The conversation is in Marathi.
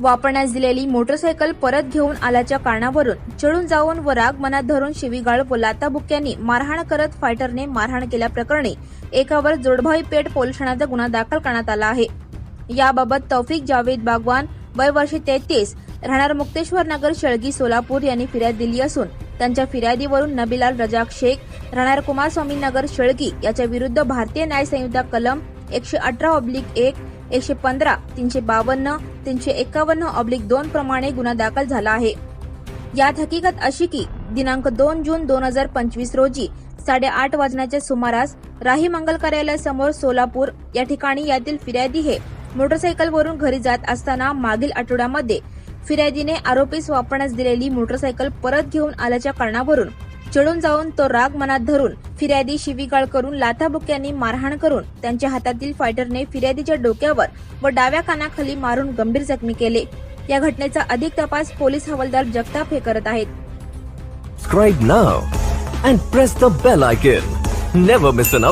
वापरण्यास दिलेली मोटरसायकल परत घेऊन आल्याच्या कारणावरून चढून जाऊन व राग मनात धरून शिवीगाळ व लाताबुक्यांनी मारहाण करत फायटरने मारहाण केल्याप्रकरणी एकावर जोडभाई पेठ पोलीस ठाण्याचा गुन्हा दाखल करण्यात आला आहे. याबाबत तौफिक जावेद बागवान वय वर्ष तेहतीस राहणार मुक्तेश्वर नगर शेळगी सोलापूर यांनी फिर्याद दिली असून त्यांच्या फिर्यादीवरून नबीलाल रजाक शेख राहणार कुमारस्वामी नगर शेळगी याच्या विरुद्ध भारतीय न्याय संहिता कलम एकशे अठरा ऑब्लिक एक एकशे पंधरा तीनशे बावन्न तीनशे एकावन्न ऑब्लिक दोन प्रमाणे गुन्हा दाखल झाला आहे. यात हकीकत अशी की दिनांक दोन जून दोन हजार पंचवीस रोजी साडेआठ वाजण्याच्या सुमारास राही मंगल कार्यालयासमोर सोलापूर या ठिकाणी यातील फिर्यादी हे मोटरसायकलवरून घरी जात असताना मागील आठवड्यामध्ये फिर्यादीने आरोपीस वापरण्यास दिलेली मोटरसायकल परत घेऊन आल्याच्या कारणावरून चढून जाऊन तो राग मनात धरून फिर्यादी शिवीगाळ करून लाथाबुक्यांनी मारहाण करून त्यांच्या हातातील फायटरने फिर्यादीच्या डोक्यावर व डाव्या कानाखाली मारून गंभीर जखमी केले या घटनेचा अधिक तपास पोलीस हवालदार जगताप हे करत आहेत Subscribe now and press the bell icon. Never miss an update.